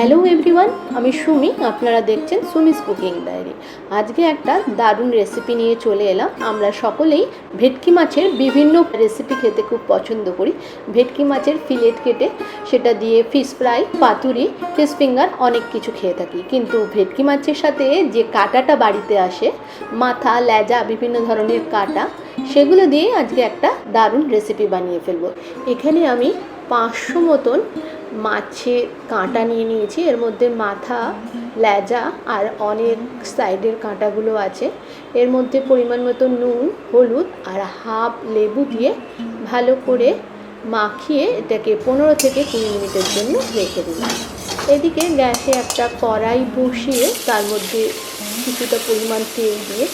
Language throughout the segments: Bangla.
হ্যালো এভরিওয়ান, আমি সুমি, আপনারা দেখছেন সুমিস কুকিং ডায়েরি। আজকে একটা দারুণ রেসিপি নিয়ে চলে এলাম। আমরা সকলেই ভেটকি মাছের বিভিন্ন রেসিপি খেতে খুব পছন্দ করি। ভেটকি মাছের ফিলেট কেটে সেটা দিয়ে fish fry paturi fish finger অনেক কিছু খেয়ে থাকি। কিন্তু ভেটকি মাছের সাথে যে কাঁটাটা বাড়িতে আসে, মাথা, লেজা, বিভিন্ন ধরনের কাঁটা, সেগুলো দিয়ে আজকে একটা দারুণ রেসিপি বানিয়ে ফেলব। এখানে আমি পাঁচশো মতন মাছের কাঁটা নিয়ে নিয়েছি। এর মধ্যে মাথা লেজা আর অনেক সাইডের কাঁটাগুলো আছে। এর মধ্যে পরিমাণ মতো নুন, হলুদ আর হাফ লেবু দিয়ে ভালো করে মাখিয়ে এটাকে পনেরো থেকে কুড়ি মিনিটের জন্য রেখে দিলাম। এদিকে গ্যাসে একটা কড়াই বসিয়ে তার মধ্যে কিছুটা পরিমাণ তেল দিয়ে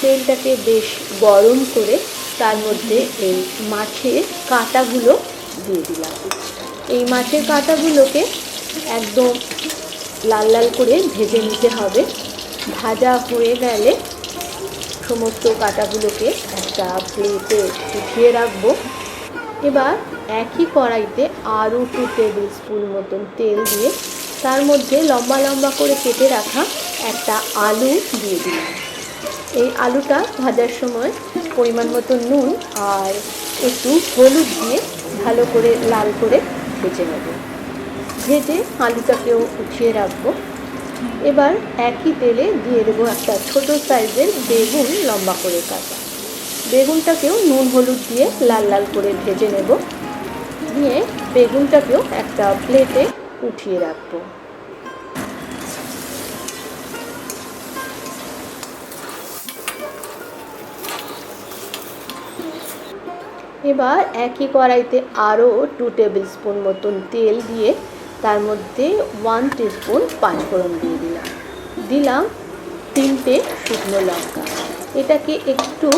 তেলটাকে বেশ গরম করে তার মধ্যে এই মাছের কাঁটাগুলো দিয়ে দিলাম। এই মাছের কাঁটাগুলোকে একদম লাল লাল করে ভেজে নিতে হবে। ভাজা হয়ে গেলে সমস্ত কাঁটাগুলোকে একটা প্লেটে উঠিয়ে রাখব। এবার একই কড়াইতে আরও টু টেবিল স্পুন মতন তেল দিয়ে তার মধ্যে লম্বা লম্বা করে কেটে রাখা একটা আলু দিয়ে দিলাম। এই আলুটা ভাজার সময় পরিমাণ মতো নুন আর একটু হলুদ দিয়ে ভালো করে লাল করে ভেজে নেব। ভেজে আলুটাকেও উঠিয়ে রাখব। এবার একই তেলে দিয়ে দেবো একটা ছোট সাইজের বেগুন লম্বা করে কাটা। বেগুনটাকেও নুন হলুদ দিয়ে লাল লাল করে ভেজে নেব। দিয়ে বেগুনটাকেও একটা প্লেটে উঠিয়ে রাখব। এবার একই কড়াইতে আরও টু টেবিল স্পুন মতন তেল দিয়ে তার মধ্যে ওয়ান টিস্পুন পাঁচফোড়ন দিয়ে দিলাম। দিলাম তিনটে শুকনো লঙ্কা। এটাকে একটু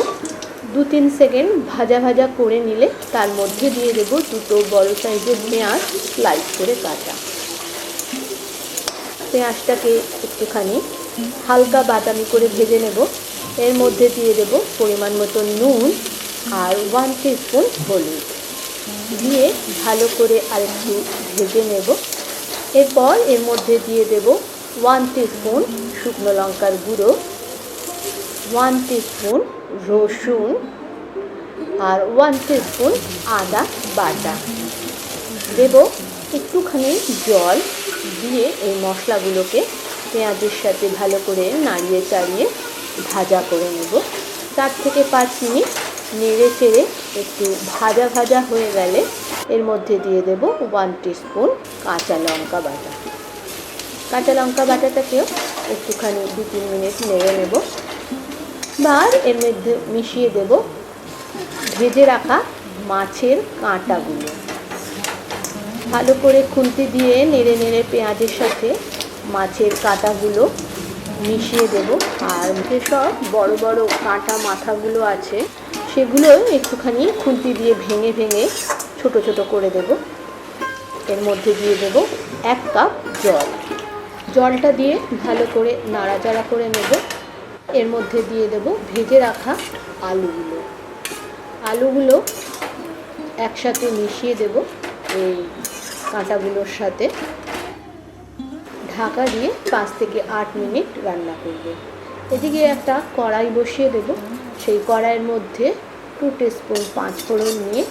দু তিন সেকেন্ড ভাজা ভাজা করে নিলে তার মধ্যে দিয়ে দেবো দুটো বড় সাইজের পেঁয়াজ স্লাইস করে কাটা। পেঁয়াজটাকে একটুখানি হালকা বাদামি করে ভেজে নেব। এর মধ্যে দিয়ে দেব পরিমাণ মতো নুন আর ওয়ান স্পুন হলুদ। দিয়ে ভালো করে আরেকটু ভেজে নেব। এরপর এর মধ্যে দিয়ে দেব ওয়ান স্পুন শুকনো লঙ্কার গুঁড়ো ওয়ান স্পুন রসুন আর ওয়ান স্পুন আদা বাটা। দেব একটুখানি জল দিয়ে এই মশলাগুলোকে পেঁয়াজের সাথে ভালো করে নাড়িয়ে চাড়িয়ে ভাজা করে নেব। চার থেকে পাঁচ মিনিট নেড়ে চেড়ে একটু ভাজা ভাজা হয়ে গেলে এর মধ্যে দিয়ে দেব ওয়ান স্পুন কাঁচা লঙ্কা বাটা। কাঁচা লঙ্কা বাটাটাকেও একটুখানি দু তিন মিনিট নেড়ে নেব। বার এর মধ্যে মিশিয়ে দেব ভেজে রাখা মাছের কাঁটাগুলো। ভালো করে খুন্তি দিয়ে নেড়ে নেড়ে পেঁয়াজের সাথে মাছের কাঁটাগুলো মিশিয়ে দেব। আর যেসব বড় বড় কাঁটা মাথাগুলো আছে। সেগুলো একটুখানি খুন্তি দিয়ে ভেঙে ভেঙে ছোট ছোট করে দেব। এর মধ্যে দিয়ে দেব এক কাপ জল। জলটা দিয়ে ভালো করে নাড়াচাড়া করে নেব। এর মধ্যে দিয়ে দেব ভেজে রাখা আলুগুলো। আলুগুলো একসাথে মিশিয়ে দেব এই কাঁটাগুলোর সাথে। ঢাকা দিয়ে পাঁচ থেকে আট মিনিট রান্না করব। এদিকে একটা কড়াই বসিয়ে দেব। সেই কড়াইয়ের মধ্যে টু টিস্পুন পাঁচ ফোড়ন নিয়ে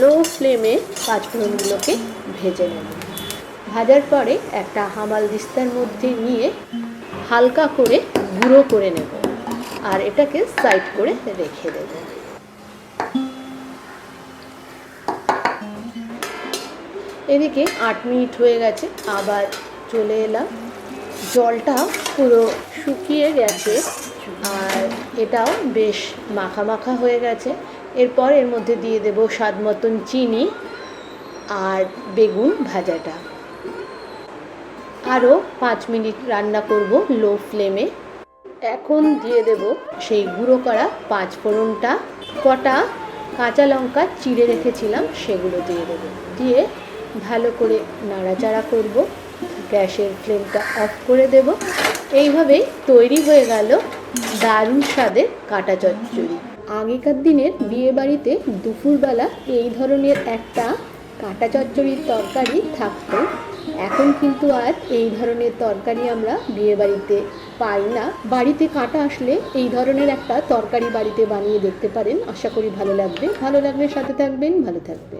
লো ফ্লেমে পাঁচ ফোড়নগুলোকে ভেজে নেব। ভাজার পরে একটা হামাল দিস্তার মধ্যে নিয়ে হালকা করে গুঁড়ো করে নেব আর এটাকে সাইড করে রেখে দেব। এদিকে আট মিনিট হয়ে গেছে, আবার চলে এলাম। জলটা পুরো শুকিয়ে গেছে আর এটাও বেশ মাখা মাখা হয়ে গেছে। এরপর এর মধ্যে দিয়ে দেব স্বাদ মতন চিনি আর বেগুন ভাজাটা। আরও পাঁচ মিনিট রান্না করব লো ফ্লেমে। এখন দিয়ে দেব সেই গুঁড়ো করা পাঁচ ফোড়নটা। কটা কাঁচা লঙ্কা চিড়ে রেখেছিলাম, সেগুলো দিয়ে দেবো। দিয়ে ভালো করে নাড়াচাড়া করব। গ্যাসের ফ্লেমটা অফ করে দেব। এইভাবেই তৈরি হয়ে গেল দারুণ স্বাদের কাটা চচ্চড়ি। আগেকার দিনের বিয়ে বাড়িতে দুপুরবেলা এই ধরনের একটা কাটা চচ্চড়ির তরকারি থাকতো। এখন কিন্তু আর এই ধরনের তরকারি আমরা বিয়ে বাড়িতে পাই না। বাড়িতে কাটা আসলে এই ধরনের একটা তরকারি বাড়িতে বানিয়ে দেখতে পারেন। আশা করি ভালো লাগবে। ভালো লাগলে সাথে থাকবেন, ভালো থাকবেন।